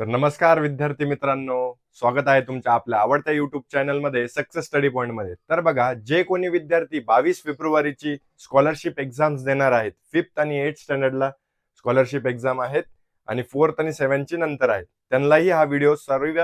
तर नमस्कार विद्यार्थी मित्रांनो. स्वागत आहे तुमच्या आपल्या आवडत्या युट्यूब चॅनलमध्ये सक्सेस स्टडी पॉईंटमध्ये तर बघा जे कोणी विद्यार्थी बावीस फेब्रुवारीची स्कॉलरशिप एक्झाम्स देणार आहेत फिफ्थ आणि एट स्टँडर्डला स्कॉलरशिप एक्झाम आहेत आणि फोर्थ आणि सेव्हनची नंतर आहेत त्यांनाही हा व्हिडिओ सर्व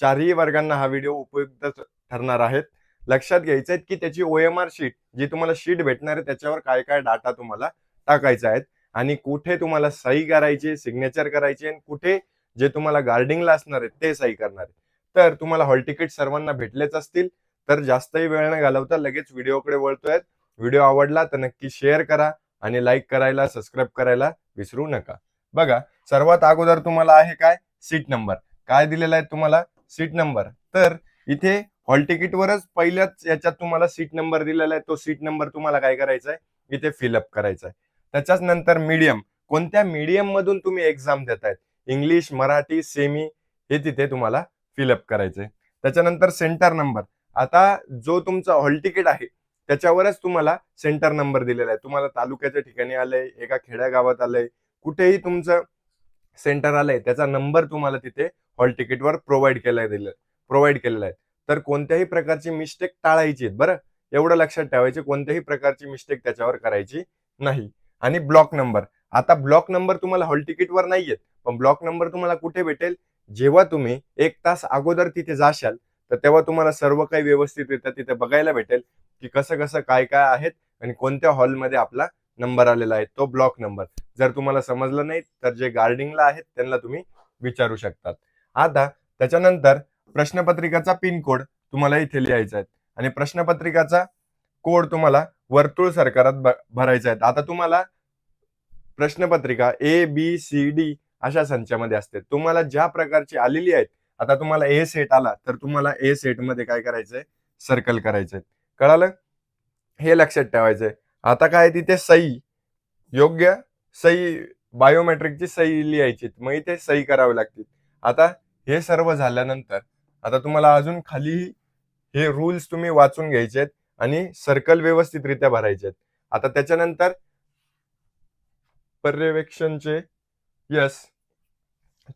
चारही वर्गांना हा व्हिडिओ उपयुक्त ठरणार आहेत. लक्षात घ्यायचं आहे की त्याची ओ एम आर शीट जी तुम्हाला शीट भेटणार आहे त्याच्यावर काय काय डाटा तुम्हाला टाकायचा आहेत आणि कुठे तुम्हाला सही करायची सिग्नेचर करायची आणि कुठे जे तुम्हाला गार्डिंगला असणार आहेत ते सही करणार आहेत. तर तुम्हाला हॉल तिकीट सर्वांना भेटलेच असतील तर जास्तही वेळ न घालवता लगेच व्हिडिओकडे वळतोय व्हिडिओ आवडला तर नक्की शेअर करा आणि लाईक करायला सबस्क्राईब करायला विसरू नका. बघा सर्वात अगोदर तुम्हाला आहे काय? सीट नंबर काय दिलेला आहे तुम्हाला? सीट नंबर तर इथे हॉल तिकीटवरच पहिल्याच याच्यात तुम्हाला सीट नंबर दिलेला आहे. तो सीट नंबर तुम्हाला काय करायचा आहे इथे फिलअप करायचा आहे त्याच्याच नंतर मीडियम कोणत्या मीडियम मधून तुम्ही एक्झाम देतायत? इंग्लिश मराठी सेमी हे तिथे तुम्हाला फिलअप करायचंय. त्याच्यानंतर सेंटर नंबर आता जो तुमचा हॉल तिकीट आहे त्याच्यावरच तुम्हाला सेंटर नंबर दिलेला आहे. तुम्हाला तालुक्याच्या ठिकाणी आलंय एका खेड्यागावात आलंय कुठेही तुमचं सेंटर आलंय त्याचा नंबर तुम्हाला तिथे हॉल तिकीटवर प्रोव्हाइड केला दिलं प्रोव्हाइड केलेला आहे. तर कोणत्याही प्रकारची मिस्टेक टाळायची आहेत बरं? एवढं लक्षात ठेवायचे कोणत्याही प्रकारची मिस्टेक त्याच्यावर करायची नाही. आणि ब्लॉक नंबर आता ब्लॉक नंबर तुम्हाला हॉल तिकीटवर नाही येत पण ब्लॉक नंबर तुम्हाला कुठे भेटेल? जेव्हा तुम्ही एक तास अगोदर तिथे जाशाल तर तेव्हा तुम्हाला सर्व काही व्यवस्थितरित्या तिथे बघायला भेटेल की कसं कसं काय काय आहेत आणि कोणत्या हॉलमध्ये आपला नंबर आलेला आहे तो ब्लॉक नंबर जर तुम्हाला समजलं नाही तर जे गार्डिंगला आहेत त्यांना तुम्ही विचारू शकतात. आता त्याच्यानंतर प्रश्नपत्रिकाचा पिन कोड तुम्हाला इथे लिहायचा आहे. आणि प्रश्नपत्रिकाचा कोड तुम्हाला वर्तुळ सरकारात भरायचा आहे. आता तुम्हाला प्रश्नपत्रिका ए बी सी डी अशा संचामध्ये असते. तुम्हाला ज्या प्रकारची आलेली आहेत आता तुम्हाला ए सेट आला तर तुम्हाला ए सेटमध्ये काय करायचंय? सर्कल करायचंय. कळालं? हे लक्षात ठेवायचंय. आता काय तिथे सही. योग्य सही बायोमेट्रिकची सही लिहायची मग इथे सही करावी लागतील. आता हे सर्व झाल्यानंतर आता तुम्हाला अजून खाली हे रूल्स तुम्ही वाचून घ्यायचे आहेत आणि सर्कल व्यवस्थितरित्या भरायचे आहेत. आता त्याच्यानंतर पर्यवेक्षणचे यस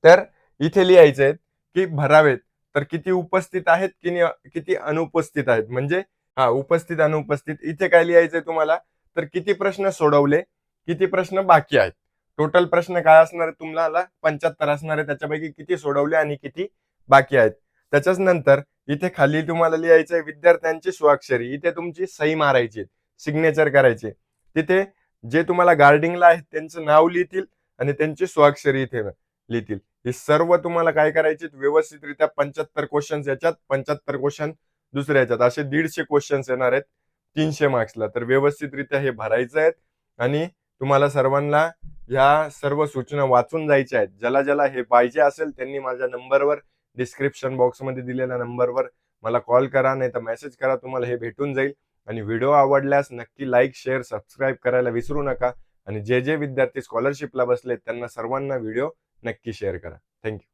तर इथे लिहायचे आहेत की भरावेत. तर किती उपस्थित आहेत की किती अनुपस्थित आहेत. म्हणजे हा उपस्थित अनुपस्थित. इथे काय लिहायचंय तुम्हाला? तर किती प्रश्न सोडवले किती प्रश्न बाकी आहेत? टोटल प्रश्न काय असणार आहे तुम्हाला? पंच्याहत्तर असणार आहे. त्याच्यापैकी किती सोडवले आणि किती बाकी आहेत? त्याच्याच नंतर इथे खाली तुम्हाला लिहायचंय विद्यार्थ्यांची स्वाक्षरी. इथे तुमची सही मारायची सिग्नेचर करायचे तिथे जे तुम्हाला गार्डिंगला आहेत त्यांचं नाव लिहितील आणि त्यांची स्वाक्षरी इथे लिहितील. हे सर्व तुम्हाला काय करायचे व्यवस्थितरित्या पंच्याहत्तर क्वेश्चन याच्यात पंच्याहत्तर क्वेश्चन दुसऱ्या याच्यात. असे दीडशे क्वेश्चन्स येणार आहेत. तीनशे मार्क्सला तर व्यवस्थितरित्या हे भरायचं आहेत. आणि तुम्हाला सर्वांना ह्या सर्व सूचना वाचून जायच्या आहेत. ज्याला ज्याला हे पाहिजे असेल त्यांनी माझ्या नंबरवर डिस्क्रिप्शन बॉक्समध्ये दिलेल्या नंबरवर मला कॉल करा नाही तर मेसेज करा. तुम्हाला हे भेटून जाईल. आणि व्हिडिओ आवडल्यास नक्की लाईक शेअर सबस्क्राईब करायला विसरू नका. आणि जे जे विद्यार्थी स्कॉलरशिपला बसलेत त्यांना सर्वांना व्हिडिओ नक्की शेअर करा. थँक्यू.